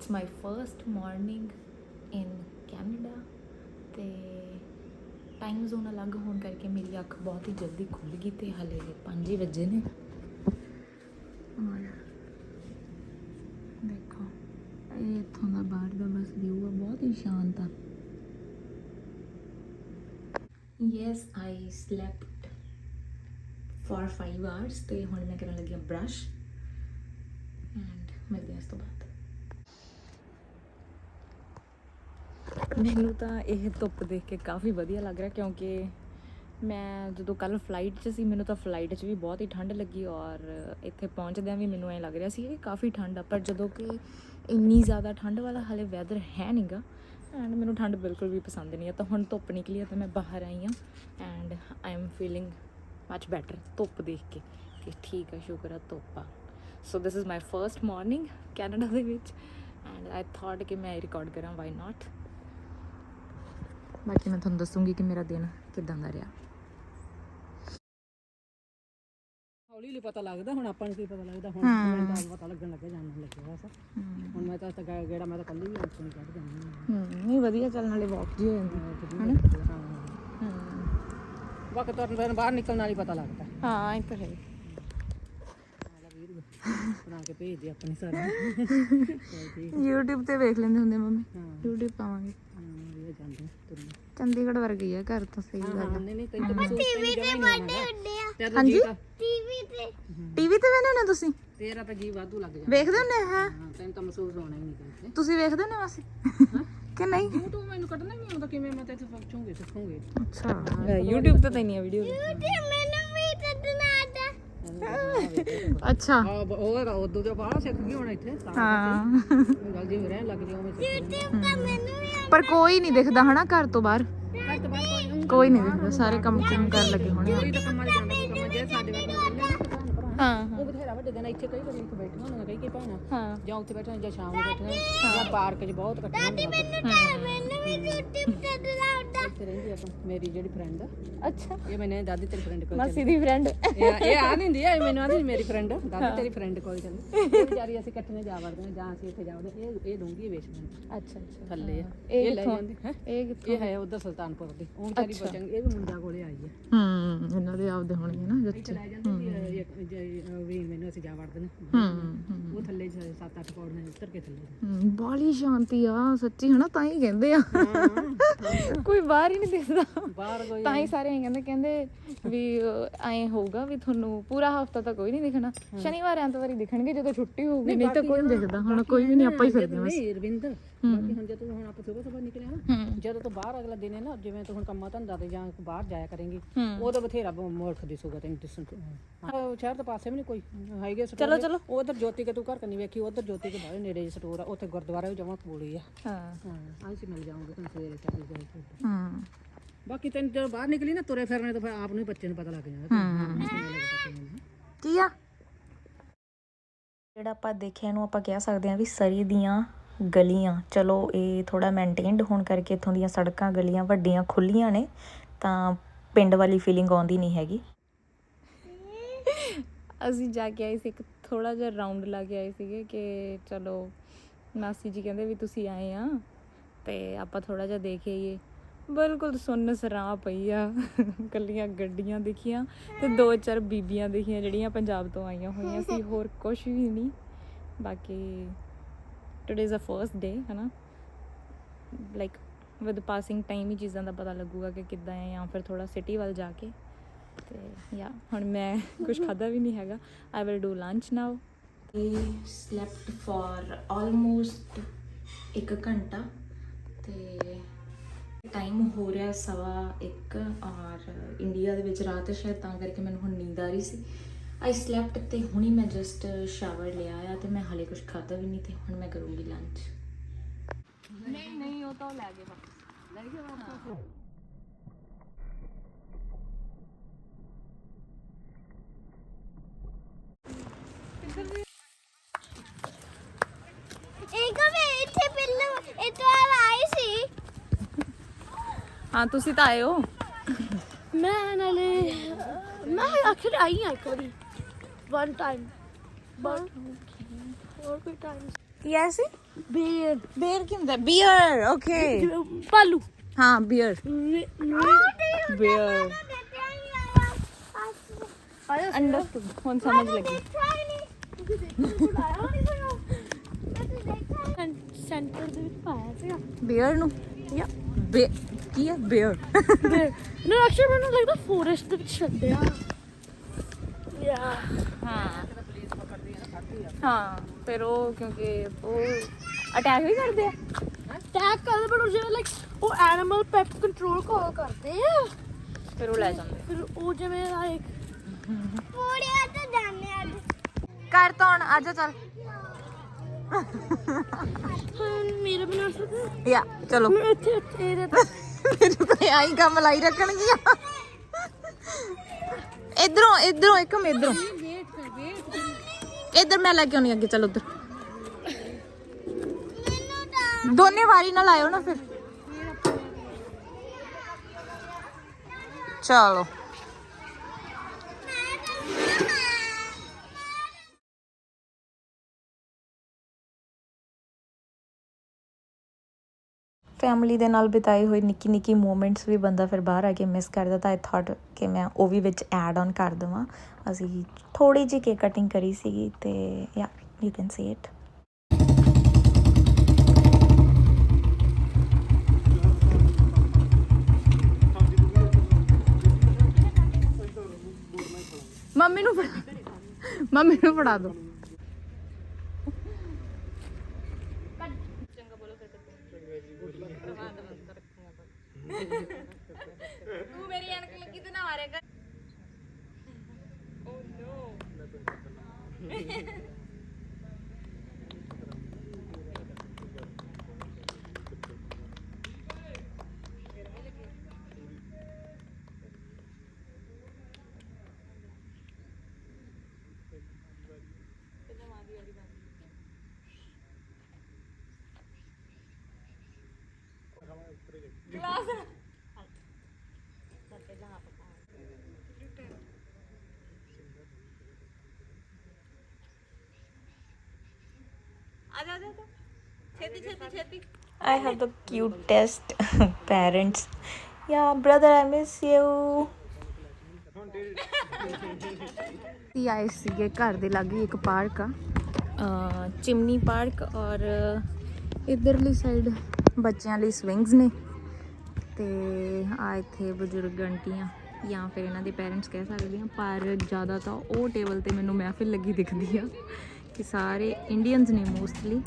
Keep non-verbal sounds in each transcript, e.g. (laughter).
It's my first morning in Canada ਤੇ time zone ਅਲੱਗ ਹੋਣ ਕਰਕੇ ਮੇਰੀ ਅੱਖ ਬਹੁਤ ਹੀ ਜਲਦੀ ਖੁੱਲ ਗਈ ਤੇ ਹਲੇ 5 ਵਜੇ ਨੇ। ਔਰ ਦੇਖੋ, ਇਹ ਇੱਥੋਂ ਦਾ ਬਾਹਰ ਦਾ ਬਸ ਵਿਊ ਆ, ਬਹੁਤ ਹੀ ਸ਼ਾਂਤ ਆ। Yes I slept for 5 hours ਤੇ ਹੁਣ ਮੈਂ ਕਰਨ ਲੱਗੀ ਆ ਬ੍ਰਸ਼ ਐਂਡ ਮਿਲਦੇ ਹਾਂ ਇਸ ਤੋਂ ਬਾਅਦ। ਮੈਨੂੰ ਤਾਂ ਇਹ ਧੁੱਪ ਦੇਖ ਕੇ ਕਾਫੀ ਵਧੀਆ ਲੱਗ ਰਿਹਾ ਕਿਉਂਕਿ ਮੈਂ ਜਦੋਂ ਕੱਲ ਫਲਾਈਟ 'ਚ ਸੀ, ਮੈਨੂੰ ਤਾਂ ਫਲਾਈਟ 'ਚ ਵੀ ਬਹੁਤ ਹੀ ਠੰਡ ਲੱਗੀ ਔਰ ਇੱਥੇ ਪਹੁੰਚਦਿਆਂ ਵੀ ਮੈਨੂੰ ਐਂ ਲੱਗ ਰਿਹਾ ਸੀ ਕਿ ਕਾਫੀ ਠੰਡ ਆ। ਪਰ ਜਦੋਂ ਕਿ ਇੰਨੀ ਜ਼ਿਆਦਾ ਠੰਡ ਵਾਲਾ ਹਲੇ ਵੈਦਰ ਹੈ ਨਹੀਂਗਾ ਐਂਡ ਮੈਨੂੰ ਠੰਡ ਬਿਲਕੁਲ ਵੀ ਪਸੰਦ ਨਹੀਂ ਆ। ਤਾਂ ਹੁਣ ਧੁੱਪ ਨਿਕਲੀ ਆ ਤਾਂ ਮੈਂ ਬਾਹਰ ਆਈ ਆ and I am feeling much better ਧੁੱਪ ਦੇਖ ਕੇ ਕਿ ਠੀਕ ਆ, ਸ਼ੁਕਰ ਆ, ਧੁੱਪ ਆ। So this is my first morning Canada ਦੇ ਵਿੱਚ ਐਂਡ ਆਈ ਥਾਟ ਕਿ ਮੈਂ ਰਿਕਾਰਡ ਕਰਾਂ ਵਾਈ ਨਾਟ ਬਾਕੀ ਮੈਂ ਤੁਹਾਨੂੰ ਦੱਸੂਗੀ ਕਿ ਮੇਰਾ ਦਿਨ ਕਿਦਾਂ ਦਾ ਰਿਹਾ। ਹੌਲੀ ਹੌਲੀ ਪਤਾ ਲੱਗਦਾ ਹੁਣ ਆਪਾਂ ਨੂੰ ਕੀ ਪਤਾ ਲੱਗਦਾ ਹੁਣ ਹਾਂ। ਮੈਨੂੰ ਤਾਂ ਪਤਾ ਲੱਗਣ ਲੱਗੇ ਜਾਣਨ ਲੱਗੇ ਬਸ। ਹੁਣ ਮੈਂ ਤਾਂ ਤਾਂ ਗੇੜਾ ਮੈਂ ਤਾਂ ਕੱਲੀ ਵੀ ਉੱਥੇ ਨਹੀਂ ਕੱਢ ਜਾਂਦੀ ਹੂੰ ਨਹੀਂ ਵਧੀਆ ਚੱਲਣ ਵਾਲੇ ਵਾਕ ਜੀ ਹੋ ਜਾਂਦੀ ਹਾਂ ਹੂੰ। ਵਕਤ ਤੁਰਨ ਫਿਰਨ ਬਾਹਰ ਨਿਕਲਣ ਨਾਲ ਹੀ ਪਤਾ ਲੱਗਦਾ। ਹਾਂ ਇਹ ਤਾਂ ਹੈ। ਬਣਾ ਕੇ ਭੇਜ ਦੇ ਆਪਣੀ ਸਾਰੀ। (laughs) YouTube ਤੇ ਵੇਖ ਲੈਂਦੇ ਹੁੰਦੇ ਮੰਮੀ। ਹਾਂ। YouTube ਪਾਵਾਂਗੇ। ਹਾਂ ਚੰਡੀਗੜ੍ਹ ਵਰਗੀ ਆ ਘਰ ਤਾਂ ਸਹੀ ਗੱਲ ਨਹੀਂ ਤੈਨੂੰ ਤਾਂ ਮਹਿਸੂਸ ਟੀਵੀ ਤੇ ਵੱਡੇ ਹੁੰਦੇ ਆ। ਤੇਰਾ ਹਾਂਜੀ? ਜੀ ਤਾਂ। ਟੀਵੀ ਤੇ ਵੇਖਦੇ ਹੁੰਦੇ ਤੁਸੀਂ? ਤੇਰਾ ਤਾਂ ਜੀ ਵਾਧੂ ਲੱਗ ਜਾਂਦਾ। ਵੇਖਦੇ ਹੁੰਦੇ ਹਾਂ? ਹਾਂ। ਤੈਨੂੰ ਤਾਂ ਮਹਿਸੂਸ ਹੋਣਾ ਹੀ ਨਹੀਂ ਕਿਤੇ ਤੁਸੀਂ ਵੇਖਦੇ ਹੁੰਦੇ ਮਾਸੀ? ਕਿ ਨਹੀਂ? ਤੂੰ ਤੂੰ ਮੈਨੂੰ ਕੱਢਣਾ ਨਹੀਂ ਆਉਂਦਾ ਕਿਵੇਂ ਮੈਂ ਤੇ ਇੱਥੇ ਪੁੱਛੂਗੀ ਸਿੱਖੂਗੀ। ਅੱਛਾ। YouTube ਤੇ ਤਾਂ ਨਹੀਂ ਆ ਵੀਡੀਓ ਅੱਛਾ। ਹਾਂ ਬ- ਉਹ ਉਦੋਂ ਦੇ ਬਾਹਰ ਸਿੱਖ ਗਈ ਹੁਣ ਇੱਥੇ ਤਾਂ ਹਾਂ। ਗੱਲ ਜਿਵੇਂ ਰਹਿਣ ਲੱਗ ਜੀ ਉਵੇਂ ਸਿੱਖ ਗਈ। ਪਰ ਕੋਈ ਨਹੀਂ ਦਿਖਦਾ ਹਨਾ ਘਰ ਤੋਂ ਬਾਹਰ। ਘਰ ਤੋਂ ਬਾਹਰ ਕੋਈ ਨਹੀਂ ਕੋਈ ਨਹੀਂ ਦਿਖਦਾ ਸਾਰੇ ਕੰਮ ਕੰਮ ਕਰਨ ਲੱਗੇ ਹੋਣੇ। ਕੋਈ ਤਾਂ ਕੰਮਾਂ 'ਚ ਜਾਂਦਾ ਕੋਈ ਕੰਮਾਂ 'ਚ ਜੇ ਸਾਡੇ ਵਰਗੇ ਵਿਹਲੇ ਨਾ ਭੈਣ ਭਰਾ। ਹਾਂ ਉਹ ਬਥੇਰਾ ਵੱਡੇ ਦਿਨ ਇੱਥੇ ਕਈ ਵਾਰੀ ਇੱਥੇ ਬੈਠੀਆਂ ਹੁੰਦੀਆਂ ਕਈ ਕਈ ਭੈਣਾਂ। ਹਾਂ। ਜਾਂ ਉੱਥੇ ਬੈਠੀਆਂ ਜਾਂ ਸ਼ਾਮ ਨੂੰ ਬੈਠੀਆਂ ਜਾਂ ਪਾਰਕ 'ਚ ਬਹੁਤ ਇਕੱਠੀਆਂ ਹੁੰਦੀਆਂ ਇੱਥੇ ਰਹਿੰਦੀ ਆ ਤੂੰ ਮੇਰੀ ਜਿਹੜੀ ਫਰੈਂਡ ਅੱਛਾ। ਇਹ ਮੈਨੇ ਦਾਦੀ ਤੇਰੀ ਫਰੈਂਡ ਕੋਲ ਮਾਸੀ ਦੀ ਫਰੈਂਡ ਇਹ ਇਹ ਆ ਨਹੀਂ ਹੁੰਦੀ ਇਹ ਮੈਨੂੰ ਆਂਦੀ ਮੇਰੀ ਫਰੈਂਡ ਦਾਦੀ ਤੇਰੀ ਫਰੈਂਡ ਕੋਲ ਚੱਲੀ। ਇਹ ਵਿਚਾਰੀ ਅਸੀਂ ਇਕੱਠੀਆਂ ਜਾ ਵੜਦੇ ਜਾਂ ਅਸੀਂ ਇੱਥੇ ਜਾਵਦੇ ਇਹ ਇਹ ਡੂੰਗੀ ਵੇਚ ਦਿੰਦੀ ਅੱਛਾ ਅੱਛਾ। ਥੱਲੇ ਆ। ਇਹ ਇਹ ਲੈ ਕਿੱਥੋਂ? ਜਾਂਦੀ। ਹੈ? ਇਹ ਕਿੱਥੋਂ? ਇਹ ਹੈ ਉਧਰ ਸੁਲਤਾਨਪੁਰ ਦੀ। ਉਹ ਵਿਚਾਰੀ ਬਚੰਗ ਇਹ ਵੀ ਮੁੰਡਾ ਕੋਲੇ ਆਈ ਹੈ ਹੂੰ ਇਹਨਾਂ ਦੇ ਆਪਦੇ ਹੋਣਗੇ ਨਾ ਇੱਥੇ ਜੱਚੇ ਲੈ ਜਾਂਦੀ ਸੀ, ਅਹ, ਇੱਕ ਜੇ, ਅਹ, ਵੀ ਮੈਨੂੰ ਅਸੀਂ ਜਾ ਵੜਦੇ ਨੇ ਹੂੰ ਹੂੰ। ਉਹ ਥੱਲੇ 7-8 ਪੌੜੀਆਂ ਉੱਤਰ ਕੇ ਥੱਲੇ। ਹੂੰ, ਬਾਹਲੀ ਸ਼ਾਂਤੀ ਆ ਸੱਚੀ ਹਨਾ ਤਾਂ ਹੀ ਕਹਿੰਦੇ ਆ। ਕੋਈ ਬਾਹਰ ਹੀ ਨਹੀਂ ਦਿਖਦਾ ਬਾਹਰ ਕੋਈ ਤਾਂ ਹੀ ਸਾਰੇ ਐਂ ਕਹਿੰਦੇ ਕਹਿੰਦੇ ਵੀ ਐ ਹੋਊਗਾ ਵੀ ਤੁਹਾਨੂੰ ਪੂਰਾ ਹਫਤਾ ਤਾਂ ਕੋਈ ਨਹੀਂ ਦਿਖਣਾ। ਸ਼ਨੀਵਾਰ ਐਤਵਾਰ ਹੀ ਦਿਖਣਗੇ ਜਦੋਂ ਛੁੱਟੀ ਹੋਊਗੀ ਨਹੀਂ ਤਾਂ ਕੋਈ ਨਹੀਂ ਦਿਖਦਾ। ਹੁਣ ਕੋਈ ਵੀ ਨਹੀਂ ਆਪਾਂ ਹੀ ਫਿਰਦੇ ਬਸ। ਨਹੀਂ ਰਵਿੰਦਰ ਬਾਕੀ ਹੁਣ ਜਦੋਂ ਹੁਣ ਆਪਾਂ ਸਵੇਰ ਸਵੇਰ ਨਿਕਲੇ ਨਾ ਹੂੰ। ਜਦੋਂ ਤੋਂ ਬਾਹਰ ਅਗਲਾ ਦਿਨ ਹੈ ਨਾ ਜਿਵੇਂ ਤੂੰ ਹੁਣ ਕੰਮਾਂ ਧੰਦਾ ਤੇ ਜਾਂ ਬਾਹਰ ਜਾਇਆ ਕਰੇਂਗੀ ਉਦੋਂ ਬਥੇਰਾ ਮੁਲਕ ਦਿਸੂਗਾ ਤੈਨੂੰ ਦਿਸਣ ਤੋਂ ਹਾਂ। ਸ਼ਹਿਰ ਦੇ ਪਾਸੇ ਵੀ ਨਹੀਂ ਕੋਈ ਹੈਗੇ ਸਟੋਰ ਚਲੋ, ਚਲੋ। ਉਧਰ ਜੋਤੀ ਕੇ ਤੂੰ ਘਰ ਕੰਨੀ ਵੇਖੀ ਉਧਰ ਜੋਤੀ ਕੇ ਬਾਹਰ ਨੇੜੇ ਜਿਹੇ ਸਟੋਰ ਆ ਉੱਥੇ ਗੁਰਦੁਆਰਾ ਵੀ ਜਮਾ ਕੋਲ ਹੀ ਆ। ਹਾਂ। ਹਾਂ ਅਸੀਂ ਮਿਲ ਜਾਵਾਂਗੇ ਤੁਹਾਨੂੰ ਸਵੇਰੇ ਚੱਲ ਜਾਏ ਹੂੰ। ਬਾਕੀ ਤੈਨੂੰ ਜਦੋਂ ਬਾਹਰ ਨਿਕਲੀ ਨਾ ਤੁਰੇ ਫਿਰਨੇ ਤਾਂ ਫਿਰ ਆਪ ਨੂੰ ਹੀ ਬੱਚੇ ਨੂੰ ਪਤਾ ਲੱਗ ਜਾਂਦਾ। ਕੀ ਆ? ਜਿਹੜਾ ਆਪਾਂ ਦੇਖਿਆ ਇਹਨੂੰ ਆਪਾਂ ਕਹਿ ਸਕਦੇ ਹਾਂ ਵੀ ਸਰੀ ਦੀਆਂ ਗਲੀਆਂ। ਚਲੋ, ਇਹ ਥੋੜ੍ਹਾ ਮੇਨਟੇਨਡ ਹੋਣ ਕਰਕੇ ਇੱਥੋਂ ਦੀਆਂ ਸੜਕਾਂ ਗਲੀਆਂ ਵੱਡੀਆਂ ਖੁੱਲੀਆਂ ਨੇ, ਤਾਂ ਪਿੰਡ ਵਾਲੀ ਫੀਲਿੰਗ ਆਉਂਦੀ ਨਹੀਂ ਹੈਗੀ। ਅਸੀਂ ਜਾ ਕੇ ਆਏ ਸੀ ਇੱਕ ਥੋੜਾ ਜਿਹਾ ਰਾਉਂਡ ਲਾ ਕੇ ਆਏ ਸੀਗੇ ਕਿ ਚਲੋ, ਮਾਸੀ ਜੀ ਕਹਿੰਦੇ ਵੀ ਤੁਸੀਂ ਆਏ ਆ, ਤੇ ਆਪਾਂ ਥੋੜਾ ਜਿਹਾ ਦੇਖ ਆਈਏ। ਬਿਲਕੁਲ ਸੁੰਨ ਸਰਾਂ ਪਈ ਆ ਕੱਲੀਆਂ ਗੱਡੀਆਂ ਦਿਖੀਆਂ ਤੇ ਦੋ ਚਾਰ ਬੀਬੀਆਂ ਦਿਖੀਆਂ ਜਿਹੜੀਆਂ ਪੰਜਾਬ ਤੋਂ ਆਈਆਂ ਹੋਈਆਂ ਸੀ, ਹੋਰ ਕੁਝ ਵੀ ਨਹੀਂ। ਬਾਕੀ today is a first day ਹਨਾ? ਲਾਈਕ ਵਿਦ ਪਾਸਿੰਗ ਟਾਈਮ ਹੀ ਚੀਜ਼ਾਂ ਦਾ ਪਤਾ ਲੱਗੂਗਾ ਕਿ ਕਿੱਦਾਂ ਹੈ ਜਾਂ ਫਿਰ ਥੋੜਾ ਸਿਟੀ ਵੱਲ ਜਾ ਕੇ। ਤੇ ਯਾ ਹੁਣ ਮੈਂ ਕੁਝ ਖਾਦਾ ਵੀ ਨਹੀਂ ਹੈਗਾ। I will do lunch now ਇਹ ਸਲੈਪਟ ਫॉर ਆਲਮੋਸਟ 1 ਘੰਟਾ। ਤੇ ਟਾਈਮ ਹੋ ਰਿਹਾ ਸਵਾ 1 ਔਰ ਇੰਡੀਆ ਦੇ ਵਿੱਚ ਰਾਤ ਹੈ ਸ਼ਾਇਦ, ਤਾਂ ਕਰਕੇ ਮੈਨੂੰ ਹੁਣ ਨੀਂਦ ਆ ਰਹੀ ਸੀ। ਆਈ ਸਲੈਪਟ ਤੇ ਹੁਣੀ ਮੈਂ ਜਸਟ ਸ਼ਾਵਰ ਲਿਆ ਆ ਤੇ ਮੈਂ ਹਾਲੇ ਕੁਝ ਖਾਦਾ ਵੀ ਨਹੀਂ ਤੇ ਹੁਣ ਮੈਂ ਕਰੂੰਗੀ ਲੰਚ ਨਹੀਂ ਨਹੀਂ ਉਹ ਤਾਂ ਲੈ ਗਏ ਵਾਪਸ। ਲੈ ਗਏ ਵਾਪਸ। ਹਾਂ ਤੁਸੀਂ ਤਾਂ ਆਏ ਹੋ। ਮੈਂ ਨਾਲੇ ਮੈਂ ਆਖਿਰ ਆਈ ਹਾਂ ਇੱਕ ਵਾਰੀ। ਵਨ ਟਾਈਮ ਬਟ ਹੋਰ ਕੋਈ ਟਾਈਮ ਕੀ ਐ ਸੀ ਬੇਰ ਬੀਅਰ ਕੀ ਹੁੰਦਾ ਬੀਅਰ ਓਕੇ ਪਾਲੂ ਹਾਂ ਬੀਅਰ ਬੀਅਰ ਅੰਡਰਸਟੂਡ ਹੁਣ ਸਮਝ ਲੱਗੀ ਸੈਂਟਰ ਦੇ ਵਿੱਚ ਪਾਇਆ ਸੀਗਾ ਬੀਅਰ ਨੂੰ ਯਾ ਬੇ ਕੀ ਹੈ ਬੀਅਰ ਨਾ ਐਕਚੁਅਲੀ ਮੈਨੂੰ ਲੱਗਦਾ ਫੋਰੈਸਟ ਦੇ ਵਿੱਚ ਛੱਡਿਆ ਯਾ ਹਾਂ। ਹਾਂ ਫਿਰ ਉਹ ਕਿਉਂਕਿ ਉਹ ਅਟੈਕ ਵੀ ਕਰਦੇ ਆ। ਟੈਗ ਕਰਦੇ ਪਰ ਉਹ ਜਿਵੇਂ ਲਾਈਕ ਉਹ ਐਨੀਮਲ ਪੈਟ ਕੰਟਰੋਲ ਕਾਲ ਕਰਦੇ ਆ। ਫਿਰ ਉਹ ਲੈ ਜਾਂਦੇ ਫਿਰ ਉਹ ਜਿਵੇਂ ਲਾਈਕ ਪੂੜੀਆਂ ਤੇ ਜਾਣੇ ਅੱਜ। ਕਰ ਤਾਂ ਹੁਣ ਆਜਾ ਚੱਲ। ਹੁਣ ਮੇਰੇ ਬਣਾ ਸਕਦੇ ਯਾ ਚਲੋ। ਮੈਂ ਇੱਥੇ ਇੱਥੇ ਇਹਦੇ ਤੇ ਮੈਨੂੰ ਤਾਂ ਆਈ ਕੰਮ ਲਾਈ ਰੱਖਣਗੀਆਂ। ਇਧਰੋਂ ਇਧਰੋਂ ਇੱਕ ਮਿੰਟ ਇਧਰੋਂ। ਇੱਧਰ ਮੈਂ ਲੈ ਕੇ ਆਉਣੀ ਅੱਗੇ, ਚਲ ਉਧਰ। ਦੋਨੇ ਵਾਰੀ ਨਾਲ ਆਇਓ ਨਾ ਫਿਰ। ਚਲੋ। ਫੈਮਿਲੀ ਦੇ ਨਾਲ ਬਿਤਾਈ ਹੋਈ ਨਿੱਕੀ ਨਿੱਕੀ ਮੂਮੈਂਟਸ ਵੀ ਬੰਦਾ ਫਿਰ ਬਾਹਰ ਆ ਕੇ ਮਿਸ ਕਰਦਾ ਤਾਂ ਆਈ ਥਾਟ ਕਿ ਮੈਂ ਉਹ ਵੀ ਵਿੱਚ ਐਡ ਔਨ ਕਰ ਦਵਾਂ। ਅਸੀਂ ਥੋੜੀ ਜਿਹੀ ਕੇਕ ਕਟਿੰਗ ਕਰੀ ਸੀਗੀ ਤੇ ya you can see it mummy ਨੂੰ ਫੜਾ ਮੰਮੀ ਨੂੰ ਫੜਾ ਦੋ। ਤੂੰ ਮੇਰੀ ਐਨਕ ਲੱਗੀ ਤੇ ਨਾ ਮਾਰੇਗਾ ਓ ਨੋ I have the cutest (laughs) parents. Yeah, brother, I miss you. ਤੀ ਆਏ ਸੀਗੇ ਘਰ ਦੇ ਲਾਗੇ ਇੱਕ ਪਾਰਕ ਆ। ਅਹ ਚਿਮਨੀ ਪਾਰਕ ਔਰ ਇਧਰਲੀ ਸਾਈਡ ਬੱਚਿਆਂ ਲਈ ਸਵਿੰਗਸ ਨੇ। ਤੇ ਆ ਇੱਥੇ ਬਜ਼ੁਰਗ ਆਂਟੀਆਂ ਜਾਂ ਫਿਰ ਇਹਨਾਂ ਦੇ ਪੇਰੈਂਟਸ ਕਹਿ ਸਕਦੇ ਆ ਪਰ ਜ਼ਿਆਦਾ ਤਾਂ ਉਹ ਟੇਬਲ ਤੇ ਮੈਨੂੰ ਮਹਿਫਿਲ ਲੱਗੀ ਦਿਖਦੀ ਆ। ਕਿ ਸਾਰੇ ਇੰਡੀਅਨਸ ਨੇ ਮੋਸਟਲੀ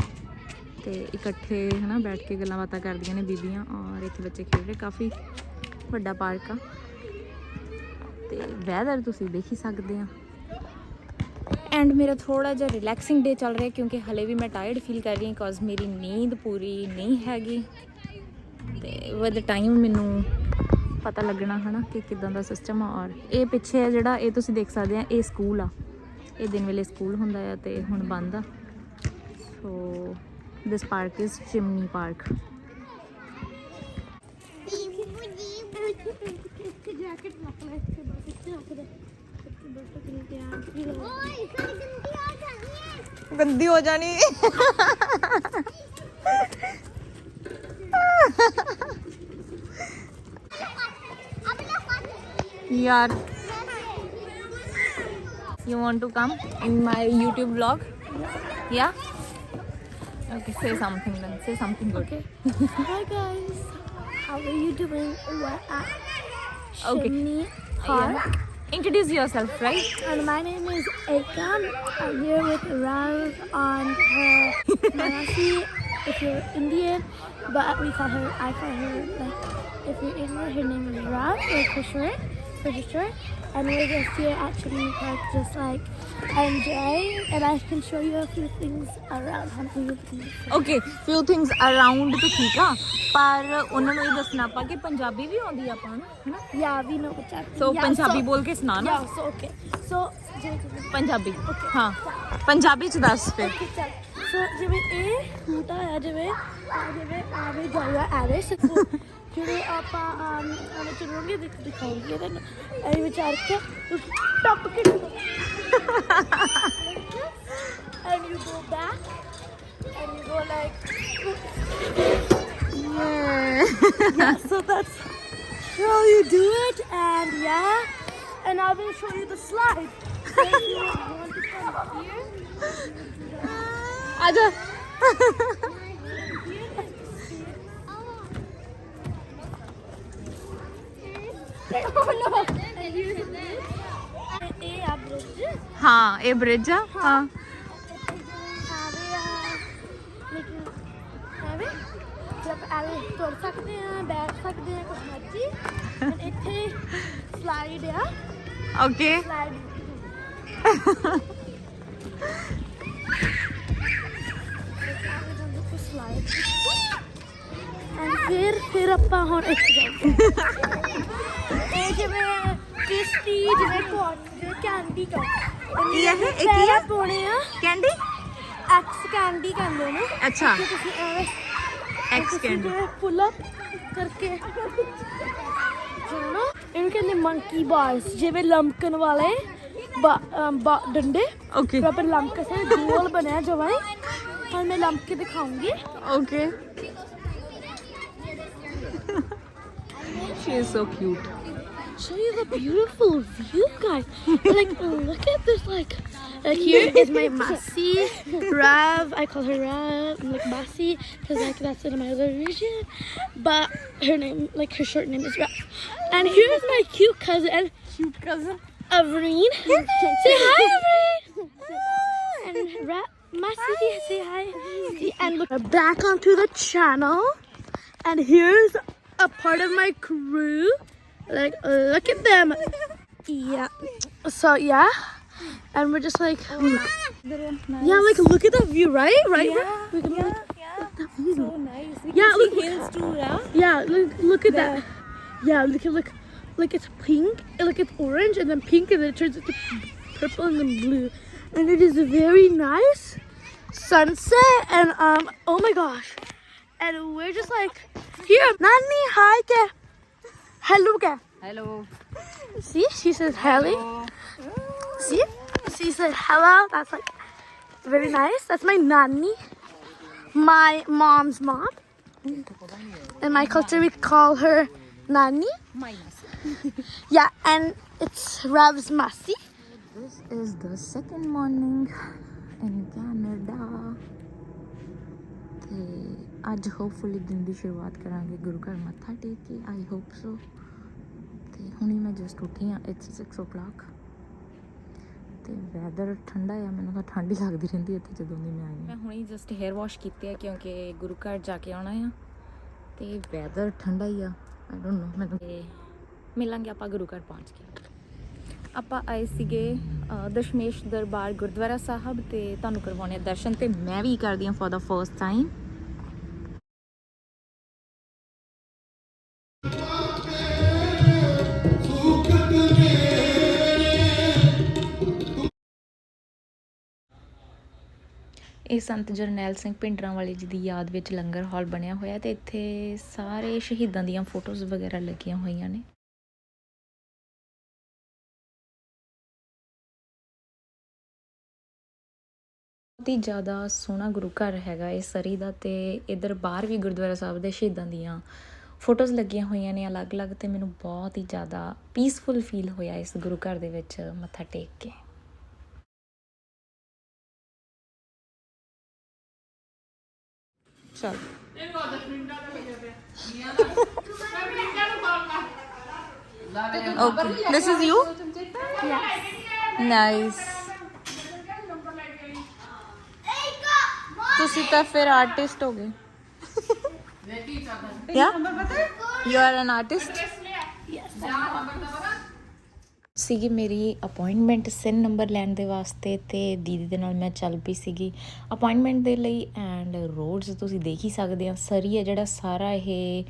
ਤੇ ਇਕੱਠੇ ਹਨਾ ਬੈਠ ਕੇ ਗੱਲਾਂ ਬਾਤਾਂ ਕਰਦੀਆਂ ਨੇ ਬੀਬੀਆਂ ਔਰ ਇੱਥੇ ਬੱਚੇ ਖੇਡ ਰਹੇ, ਕਾਫੀ ਵੱਡਾ ਪਾਰਕ ਆ। ਤੇ ਵੈਦਰ ਤੁਸੀਂ ਦੇਖ ਹੀ ਸਕਦੇ ਆ। ਐਂਡ ਮੇਰਾ ਥੋੜਾ ਜਿਹਾ ਰਿਲੈਕਸਿੰਗ ਡੇ ਚੱਲ ਰਿਹਾ ਕਿਉਂਕਿ ਹਲੇ ਵੀ ਮੈਂ ਟਾਇਰਡ ਫੀਲ ਕਰ ਰਹੀ ਹਾਂ ਕਾਜ਼ ਮੇਰੀ ਨੀਂਦ ਪੂਰੀ ਨਹੀਂ ਹੈਗੀ। ਤੇ ਵਿਦ ਟਾਈਮ ਮੈਨੂੰ ਪਤਾ ਲੱਗਣਾ ਹਨਾ ਕਿ ਕਿਦਾਂ ਦਾ ਸਿਸਟਮ ਆ ਔਰ ਇਹ ਪਿੱਛੇ ਆ ਜਿਹੜਾ ਇਹ ਤੁਸੀਂ ਦੇਖ ਸਕਦੇ ਆ, ਇਹ ਸਕੂਲ ਆ। ਇਹ ਦਿਨ ਵੇਲੇ ਸਕੂਲ ਹੁੰਦਾ ਆ ਤੇ ਹੁਣ ਬੰਦ ਆ। So this park is Chimney park jacket ਰੱਖ ਲੈ ਇੱਥੇ ਬਸ ਇੱਥੇ ਰੱਖ ਦੇ ਬਸ ਕਿੰਨੀ ਤਿਆਰ ਓਏ ਸਾਡੀ ਗੰਦੀ ਆ ਜਾਣੀ। ਹੈ ਗੰਦੀ ਹੋ ਜਾਣੀ ਯਾਰ You want to come in my YouTube vlog? Yeah? Okay, say something then. Say something good. Okay. Hi guys, how are you doing? We're at Okay. Chimney Park, Yeah. Introduce yourself, right? and my name is Ekam. I'm here with Rav on her Manasi. If you're Indian, but we call her, I call her like, if you're Indian, her name is Rav or Kushore, for short. And we're just here at Chimney Park, just like enjoying. And I can show you a few things around Honolulu. Okay, few things around ਤੇ ਠੀਕ ਆ ਪਰ ਉਹਨਾਂ ਨੂੰ ਇਹ ਦੱਸਣਾ ਆਪਾਂ ਕਿ ਪੰਜਾਬੀ ਵੀ ਆਉਂਦੀ ਆ ਆਪਾਂ ਨੂੰ ਹੈਨਾ Yeah, we know what that so yeah, Punjabi so- ਬੋਲ ਕੇ ਸੁਣਾ ਨਾ Yeah, so okay. So, ਜਿਵੇਂ ਪੰਜਾਬੀ ਹਾਂ ਪੰਜਾਬੀ ਚ ਦੱਸ ਫਿਰ okay, ਚੱਲ। So, ਜਿਵੇਂ ਇਹ ਬੂਟਾ ਹੈ ਜਿਵੇਂ ਆ ਜਿਵੇਂ ਆਵੇ ਜਾਊਗਾ ਐਵੇਂ ਸੋ ਜਿਹੜੇ ਆਪਾਂ ਆਮ ਆਵੇਂ ਚਲੋਗੇ ਦਿਖ ਦਿਖਾਉਂਗੇ ਤੈਨੂੰ ਐ ਵਿਚਾਰ ਕੇ ਤੂੰ ਟੱਪ ਕੇ and you go back and you go like Yeah. yeah. So that's how you do it, and yeah, and I will show you the slide. So if you want to come here, ਆਜਾ oh no! And here's the bridge. ਇਹ ਆ bridge. ਹਾਂ ਇਹ bridge ਆ ਹਾਂ ਲੇਕਿਨ ਐਵੇਂ ਜਦ ਐਵੇਂ ਤੁਰ ਸਕਦੇ ਆ ਬੈਠ ਸਕਦੇ ਆ ਕੁਝ ਮਰਜ਼ੀ And ਇੱਥੇ ਸਲਾਈਡ ਆ ਓਕੇ ਸਲਾਈਡ ਸਲਾਈਡ ਐਂਡ ਫਿਰ ਫਿਰ ਆਪਾਂ ਹੁਣ ਇੱਥੇ ਜਾਈਏ ਇਹ ਜਿਵੇਂ ਕਿਸ਼ਤੀ ਜਿਵੇਂ ਕੋਟ ਜਿਵੇਂ ਕੈਂਡੀ ਕਾ ਕੀ ਹੈ ਇਹ? ਇਹ ਕੀ ਹੈ? ਪਾਉਣੇ ਆ ਕੈਂਡੀ ਐਕਸ ਕੈਂਡੀ ਕਹਿੰਦੇ ਨੇ ਅੱਛਾ ਕਿ ਤੁਸੀਂ ਐਵੇਂ ਐਕਸ ਕੈਂਡੀ ਪੁੱਲ ਅਪ ਕਰਕੇ ਜਾਣਾ ਇਹਨੂੰ ਕਹਿੰਦੇ ਮੰਕੀ ਬਾਰਸ ਜਿਵੇਂ ਲੰਮਕਣ ਵਾਲੇ ਬਾ- ਅਮ, ਬਾ- ਡੰਡੇ ਓਕੇ ਪ੍ਰੋਪਰ ਲੰਮਕ ਸੇ ਗੋਲ ਬਣਿਆ ਜਵਾਈ ਹੁਣ ਮੈਂ ਲੰਮਕ ਕੇ ਦਿਖਾਉਂਗੀ okay she is so cute show you the beautiful view guys. Like look at this like like here is my Masi Rav. I call her Rav like Masi because like that's in my other region. But her name like her short name is Rav. And here's my cute cousin. Cute cousin. Avreen. Say hi Avreen. Ah. And Rav Masi say hi. And look back onto the channel. And here's a part of my crew like look at them. Yeah. So yeah. And we're just like yeah like look at that view right? Right? Yeah, we can yeah, look yeah. at that. So nice. We Yeah, can look- hills too, yeah? yeah look look at that. Yeah. Look at look like it's pink like it's orange and then pink and then it turns into purple and then blue. And it is a very nice sunset and um oh my gosh. And we're just like here nani hi ke Hello, Gav. Hello. See, she says hello. See, she says hello. That's like very nice. That's my nanny, my mom's mom. In my culture, we call her nanny. yeah, and it's Rav's Masi. This is the second morning in Canada. The ਅੱਜ hopefully ਦਿਨ ਦੀ ਸ਼ੁਰੂਆਤ ਕਰਾਂਗੇ ਗੁਰੂ ਘਰ ਮੱਥਾ ਟੇਕ ਕੇ I hope so ਤੇ ਹੁਣੇ ਮੈਂ ਜਸਟ ਉੱਠੀ ਆ ਇਟਸ 6 o'clock ਤੇ ਵੈਦਰ ਠੰਡਾ ਆ, ਮੈਨੂੰ ਤਾਂ ਠੰਡ ਹੀ ਲੱਗਦੀ ਰਹਿੰਦੀ ਇੱਥੇ ਜਦੋਂ ਦੀ ਮੈਂ ਆਈ ਮੈਂ ਹੁਣੇ ਜਸਟ ਹੇਅਰ ਵਾਸ਼ ਕੀਤੇ ਆ, ਕਿਉਂਕਿ ਗੁਰੂ ਘਰ ਜਾ ਕੇ ਆਉਣਾ ਆ। ਤੇ ਵੈਦਰ ਠੰਡਾ ਹੀ ਆ ਆਈ ਡੋਨਟ ਨੋ ਮੈਂ ਮਿਲਾਂਗੇ ਆਪਾਂ ਗੁਰੂ ਘਰ ਪਹੁੰਚ ਕੇ। ਆਪਾਂ ਆਏ ਸੀਗੇ ਦਸ਼ਮੇਸ਼ ਦਰਬਾਰ ਗੁਰਦੁਆਰਾ ਸਾਹਿਬ ਤੇ ਤੁਹਾਨੂੰ ਕਰਵਾਉਣੇ ਆ ਦਰਸ਼ਨ ਤੇ ਮੈਂ ਵੀ ਕਰਦੀ ਹਾਂ ਫॉर ਦਾ ਫਰਸਟ ਟਾਈਮ ਇਹ ਸੰਤ ਜਰਨੈਲ ਸਿੰਘ ਪਿੰਡਰਾਂ ਵਾਲੇ ਜੀ ਦੀ ਯਾਦ ਵਿੱਚ ਲੰਗਰ ਹਾਲ ਬਣਿਆ ਹੋਇਆ ਤੇ ਇੱਥੇ ਸਾਰੇ ਸ਼ਹੀਦਾਂ ਦੀਆਂ ਫੋਟੋਜ਼ ਵਗੈਰਾ ਲੱਗੀਆਂ ਹੋਈਆਂ ਨੇ। ਬਹੁਤ ਹੀ ਜ਼ਿਆਦਾ ਸੋਹਣਾ ਗੁਰੂ ਘਰ ਹੈਗਾ ਇਹ ਸਰੀ ਦਾ ਤੇ ਇਧਰ ਬਾਹਰ ਵੀ ਗੁਰਦੁਆਰਾ ਸਾਹਿਬ ਦੇ ਸ਼ਹੀਦਾਂ ਦੀਆਂ ਫੋਟੋਜ਼ ਲੱਗੀਆਂ ਹੋਈਆਂ ਨੇ ਅਲੱਗ-ਅਲੱਗ ਤੇ ਮੈਨੂੰ ਬਹੁਤ ਹੀ ਜ਼ਿਆਦਾ ਪੀਸਫੁਲ ਫੀਲ ਹੋਇਆ ਇਸ ਗੁਰੂ ਘਰ ਦੇ ਵਿੱਚ ਮੱਥਾ ਟੇਕ ਕੇ। ਚਲ। Okay, this is you? Nice. ਤੁਸੀਂ ਤਾਂ ਫਿਰ ਆਰਟਿਸਟ ਹੋ ਗਏ। Yeah you are an artist ਸੀਗੀ ਮੇਰੀ ਅਪਾਇੰਟਮੈਂਟ ਸਿਨ ਨੰਬਰ ਲੈਣ ਦੇ ਵਾਸਤੇ ਤੇ ਦੀਦੀ ਦੇ ਨਾਲ ਮੈਂ ਚੱਲ ਪਈ ਸੀਗੀ। ਅਪਾਇੰਟਮੈਂਟ ਦੇ ਲਈ ਐਂਡ ਰੋਡਸ ਤੁਸੀਂ ਦੇਖ ਹੀ ਸਕਦੇ ਆ, ਸਰੀ ਹੈ ਜਿਹੜਾ ਸਾਰਾ ਇਹ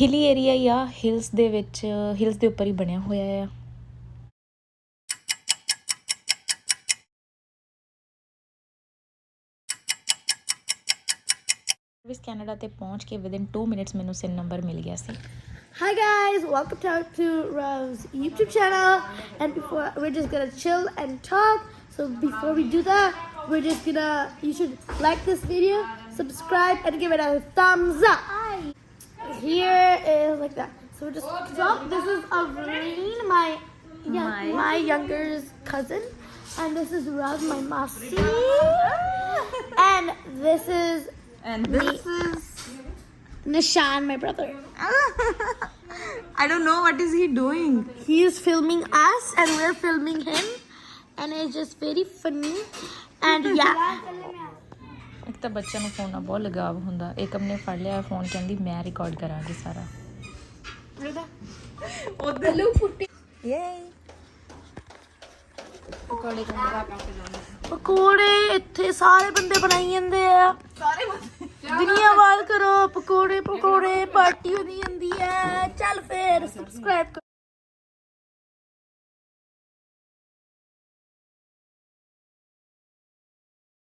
ਹਿਲੀ ਏਰੀਆ ਹੀ ਆ ਹਿਲਸ ਦੇ ਵਿੱਚ ਹਿਲਸ ਦੇ ਉੱਪਰ ਹੀ ਬਣਿਆ ਹੋਇਆ ਆ। ਸਰਵਿਸ ਕੈਨੇਡਾ ਤੇ ਪਹੁੰਚ ਕੇ ਵਿਦਿਨ 2 ਮਿੰਟਸ ਮੈਨੂੰ ਸਿਨ ਨੰਬਰ ਮਿਲ ਗਿਆ ਸੀ। Hi guys, welcome to, to YouTube channel. And before we're just gonna chill and talk. So before we do that, we're just gonna you should like this video, subscribe, and give it a thumbs up. Here is like that. So we're just so this is Avreen, my yeah, my, my younger cousin, and this is Rove, my masi, (laughs) and this is and this me. is Nishan, my brother. I don't know what is he doing. He is filming us, and we're filming him, and it's just very funny. And yeah. ਇੱਕ ਤਾਂ ਬੱਚਿਆਂ ਨੂੰ phone ਨਾਲ ਬਹੁਤ ਲਗਾਵ ਹੁੰਦਾ ਏਕਮ ਨੇ ਫੜ ਲਿਆ ਫੋਨ ਕਹਿੰਦੀ ਮੈਂ ਰਿਕਾਰਡ ਕਰਾਂਗੀ ਸਾਰਾ ਉਧਰ ਲੂ ਪੁੱਟੀ ਯੇ ਪਕੌੜੇ ਇੱਥੇ ਸਾਰੇ ਬੰਦੇ ਬਣਾਈ ਜਾਂਦੇ ਆ ਸਾਰੇ ਬੰਦੇ ਦੁਨੀਆ ਵਾਲ ਕਰੋ ਪਕੌੜੇ ਪਕੌੜੇ ਪਾਰਟੀ ਹੋਣੀ ਜਾਂਦੀ ਹੈ। ਚੱਲ ਫੇਰ ਸਬਸਕ੍ਰਾਈਬ